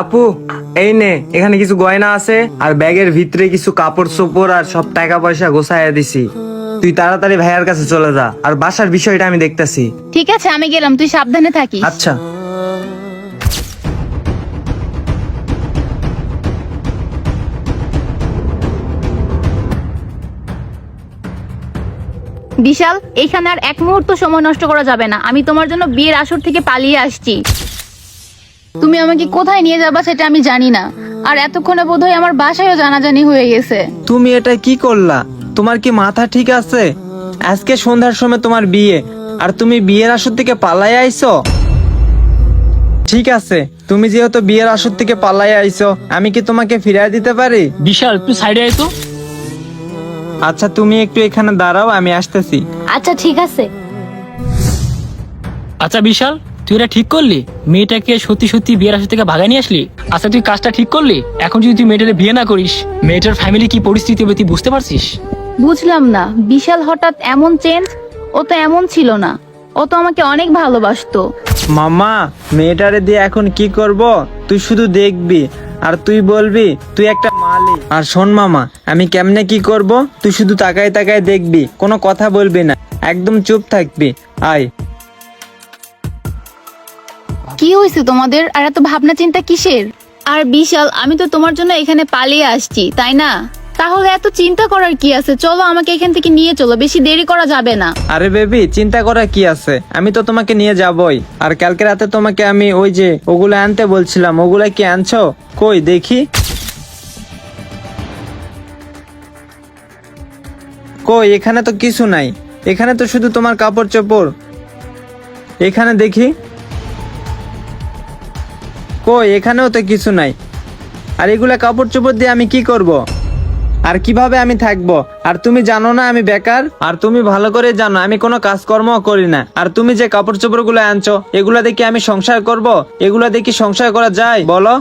আপু এই নে এখানে কিছু গয়না আছে আর ব্যাগের ভিতরে কিছু কাপড় চোপড় আর সব টাকা পয়সা গোছাইয়া দিছি। তুই তাড়াতাড়ি ভাইয়ার কাছে চলে যা আর বাসার বিষয়টা আমি দেখতাছি। ঠিক আছে আমি গেলাম তুই সাবধানে থাকিস। আচ্ছা। বিশাল এখানে আর এক মুহূর্ত সময় নষ্ট করা যাবে না। আমি তোমার জন্য বিয়ের আসর থেকে পালিয়ে আসছি। তুমি আমাকে কোথায় নিয়ে যাবা সেটা আমি জানি না। আর এতক্ষণে বোধহয় আমার বাসায়ও জানাজানি হয়ে গেছে। তুমি এটা কি করলা? তোমার কি মাথা ঠিক আছে? আজকে সন্ধ্যার সময় তোমার বিয়ে। আর তুমি বিয়ের আসর থেকে পালাই আইছো? ঠিক আছে তুমি যেহেতু বিয়ের আসর থেকে পালাই আইছো আমি কি তোমাকে ফিরিয়ে দিতে পারি? বিশাল একটু সাইডে আয় তো। আচ্ছা তুমি একটু এখানে দাঁড়াও আমি আসতেছি। আচ্ছা ঠিক আছে। আচ্ছা বিশাল। তুই এটা ঠিক করলি? মেয়েটাকে সত্যি সত্যি বিয়ের আসর থেকে ভাগাই নিয়ে আসলি? আচ্ছা তুই কাজটা ঠিক করলি? এখন যদি তুই মেয়েটাকে বিয়ে না করিস মেয়েটার ফ্যামিলি কি পরিস্থিতি হবে তুই বুঝতে পারছিস? বুঝলাম না। বিশাল হঠাৎ এমন চেঞ্জ ও তো এমন ছিল না। ও তো আমাকে অনেক ভালোবাসতো। মামা মেয়েটারে দিয়ে এখন কি করব? তুই শুধু দেখবি আর তুই বলবি তুই একটা মালিক। আর শোন মামা আমি কেমনে কি করব? তুই শুধু তাকায় তাকায় দেখবি কোনো কথা বলবি না। একদম চুপ থাকবি। আয়। কি হয়েছে তোমাদের? আর এত ভাবনা চিন্তা কিসের? আর বিশাল আমি তো তোমার জন্য এখানে পালিয়ে আসছি তাই না? তাহলে এত চিন্তা করার কি আছে? চলো আমাকে এখান থেকে নিয়ে চলো বেশি দেরি করা যাবে না। আরে বেবি চিন্তা করা কি আছে? আমি তো তোমাকে নিয়ে যাবই। আর কালকে রাতে তোমাকে আমি ওই যে ওগুলো আনতে বলছিলাম ওগুলো কি আনছো? কই দেখি। কই এখানে তো কিছু নাই। এখানে তো শুধু তোমার কাপড় চোপড় এখানে দেখি। কই, এখানেও তো কিছু নাই। আর এগুলা কাপড় চোপড় দিয়ে আমি কি করব। আর কীভাবে আমি থাকব? আর তুমি জানো না আমি বেকার? আর তুমি ভালো করে জানো, আমি কোনো কাজকর্ম করি না। আর তুমি যে কাপড় চোপড়গুলো আনছো, এগুলা দেখি আমি সংসার করব? এগুলা দেখি সংসার করা যায়? বলো।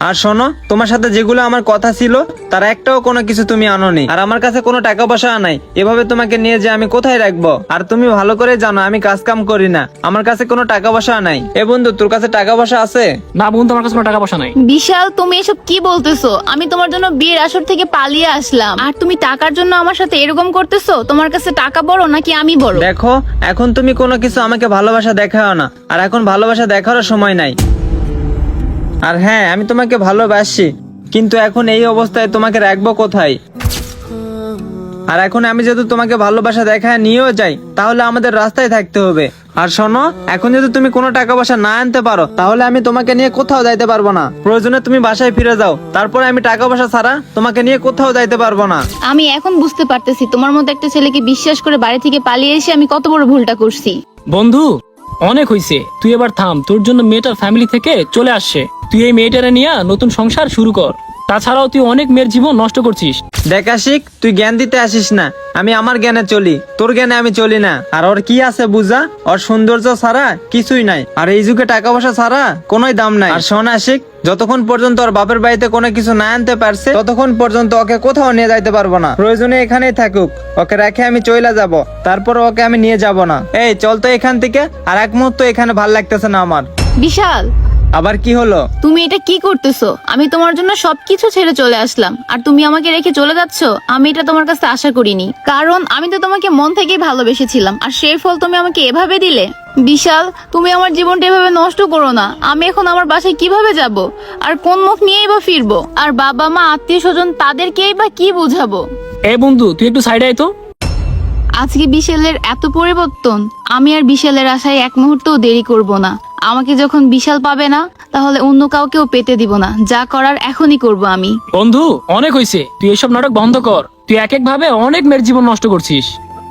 আর শোনো তোমার সাথে যেগুলো আমার কথা ছিল তার একটাও কোনো কিছু তুমি আনোনি। আর আমার কাছে কোনো টাকা পয়সা নাই। এভাবে তোমাকে নিয়ে যে আমি কোথায় রাখব? আর তুমি ভালো করে জানো আমি কাজ কাম করি না। আমার কাছে কোনো টাকা পয়সা নাই। এ বন্ধু তোর কাছে টাকা পয়সা আছে? না বন্ধু আমার কাছে কোনো টাকা পয়সা নাই। বিশাল তুমি এসব কি বলতেছো? আমি তোমার জন্য বিয়ের আসর থেকে পালিয়ে আসলাম। আর তুমি টাকার জন্য আমার সাথে এরকম করতেছো? তোমার কাছে টাকা বড় নাকি আমি বড়? দেখো এখন তুমি কোনো কিছু আমাকে ভালোবাসা দেখাও না। আর এখন ভালোবাসা দেখারও সময় নাই। আর হ্যাঁ আমি তোমাকে ভালোবাসি কিন্তু এখন এই অবস্থায় তোমাকে রাখব কোথায়? আর এখন আমি যেহেতু তোমাকে ভালোবাসা দেখায় নিয়েও যাই তাহলে আমাদের রাস্তায় থাকতে হবে। আর শোনো এখন যদি তুমি কোনো টাকা পয়সা না আনতে পারো তাহলে আমি তোমাকে নিয়ে কোথাও যাইতে পারব না। প্রয়োজনে তুমি বাসায় ফিরে যাও তারপরে আমি টাকা পয়সা ছাড়া তোমাকে নিয়ে কোথাও যাইতে পারব না। আমি এখন বুঝতে পারতেছি তোমার মতো একটা ছেলেকে বিশ্বাস করে বাড়ি থেকে পালিয়ে এসে আমি কত বড় ভুলটা করছি। বন্ধু অনেক হইছে। তুই এবার থাম তোর জন্য মেয়েটার ফ্যামিলি থেকে চলে আসছে। তুই এই মেয়েটারে নিয়ে নতুন সংসার শুরু কর। তাছাড়াও তুই অনেক মেয়ের জীবন নষ্ট করছিস। দেখ আশিক তুই জ্ঞান দিতে আসিস না। আমি আমার জ্ঞানে চলি তোর জ্ঞানে আমি চলি না। আর ওর কি আছে বুঝা? ওর সৌন্দর্য ছাড়া কিছুই নাই। আর এই যুগে টাকা পয়সা ছাড়া কোনোই দাম নাই। আর শোন আশিক যতক্ষণ পর্যন্ত ওর বাপের বাড়িতে কোনো কিছু না আনতে পারছে ততক্ষণ পর্যন্ত ওকে কোথাও নিয়ে যাইতে পারব না। প্রয়োজনে এখানেই থাকুক। ওকে রেখে আমি চইলা যাব। তারপর ওকে আমি নিয়ে যাব না। এই চল তো এখান থেকে। আর এক মুহূর্ত এখানে ভালো লাগতেছে না আমার। বিশাল! আবার কি হলো? তুমি এটা কি করতেছো? আমি তোমার জন্য সবকিছু ছেড়ে চলে আসলাম। আর তুমি আমাকে রেখে চলে যাচ্ছ? আমি এটা তোমার কাছে আশা করিনি। কারণ আমি তো তোমাকে মন থেকেই ভালোবেসেছিলাম। আর সেই ফল তুমি আমাকে এভাবে দিলে? বিশাল তুমি আমার জীবনটা এভাবে নষ্ট করো না। আমি এখন আমার বাসায় কীভাবে যাব? আর কোন মুখ নিয়েই বা ফিরবো? আর বাবা মা আত্মীয় স্বজন তাদেরকেই বা কি বুঝাবো? এ বন্ধু তুই একটু সাইডে আয় তো। আজকে বিশালের এত পরিবর্তন। আমি আর বিশালের আশায় এক মুহূর্তও দেরি করব না। আমাকে যখন বিশাল পাবে না, তাহলে অন্য কাউকেও পেতে দিব না। যা করার এখনই করব আমি। বন্ধু, অনেক হয়েছে তুই এসব নাটক বন্ধ কর। তুই এক এক ভাবে অনেক মেয়ের জীবন নষ্ট করছিস।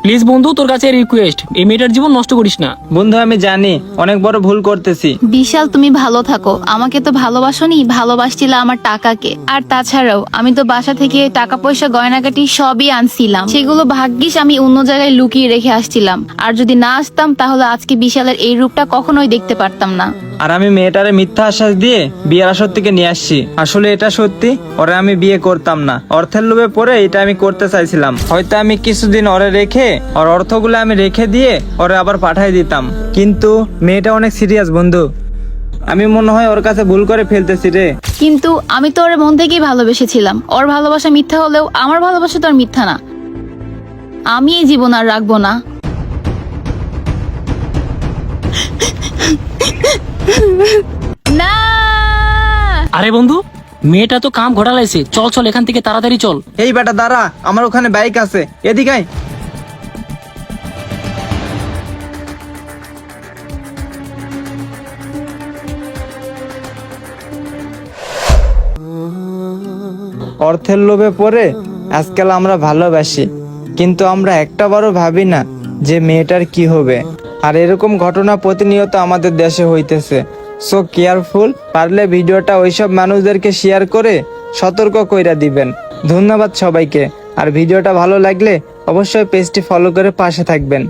প্লিজ বন্ধু তোর কাছে রিকোয়েস্ট এই মেয়েটার জীবন নষ্ট করিস না। বন্ধু আমি জানি অনেক বড় ভুল করতেছি। বিশাল তুমি ভালো থাকো। আমাকে তো ভালোবাসোনি ভালোবাসছিলে আমার টাকাকে। আর তাছাড়াও আমি তো বাসা থেকে টাকা পয়সা গয়নাগাটি সবই আনছিলাম। সেগুলো ভাগ্যিস আমি অন্য জায়গায় লুকিয়ে রেখে আসছিলাম। আর যদি না আসতাম তাহলে আজকে বিশালের এই রূপটা কখনোই দেখতে পারতাম না। আর আমি মেয়েটারে মিথ্যা আশ্বাস দিয়ে বিয়ের আসর থেকে নিয়ে আসছি। আসলে এটা সত্যি, ওরে আমি বিয়ে করতাম না। অর্থের লোভে পরে এটা আমি করতে চাইছিলাম। হয়তো আমি কিছুদিন ওরে রেখে, ওর অর্থগুলো আমি রেখে দিয়ে ওরে আবার পাঠাই দিতাম। কিন্তু মেয়েটা অনেক সিরিয়াস বন্ধু। আমি মনে হয় ওর কাছে ভুল করে ফেলতেছি রে। কিন্তু আমি তো ওর মন থেকেই ভালোবেসেছিলাম। ওর ভালোবাসা মিথ্যা হলেও আমার ভালোবাসা তো আর মিথ্যা না। আমি এই জীবন আর রাখব না। না। আরে বন্ধু মেয়েটা তো কাম ঘোরালাইছে চল চল এখান থেকে তাড়াতাড়ি চল। এই বেটা দাঁড়া আমার ওখানে বাইক আছে। এদিকে আয়। অর্থের লোভে পড়ে আজকাল আমরা ভালোবাসি কিন্তু আমরা একটা বারও ভাবি না যে মেয়েটার কি হবে। আর এরকম ঘটনা প্রতিনিয়ত আমাদের দেশে হইতেছে। সো কেয়ারফুল পারলে ভিডিওটা ওইসব মানুষদেরকে শেয়ার করে সতর্ক কইরা দিবেন। ধন্যবাদ সবাইকে। আর ভিডিওটা ভালো লাগলে অবশ্যই পেজটি ফলো করে পাশে থাকবেন।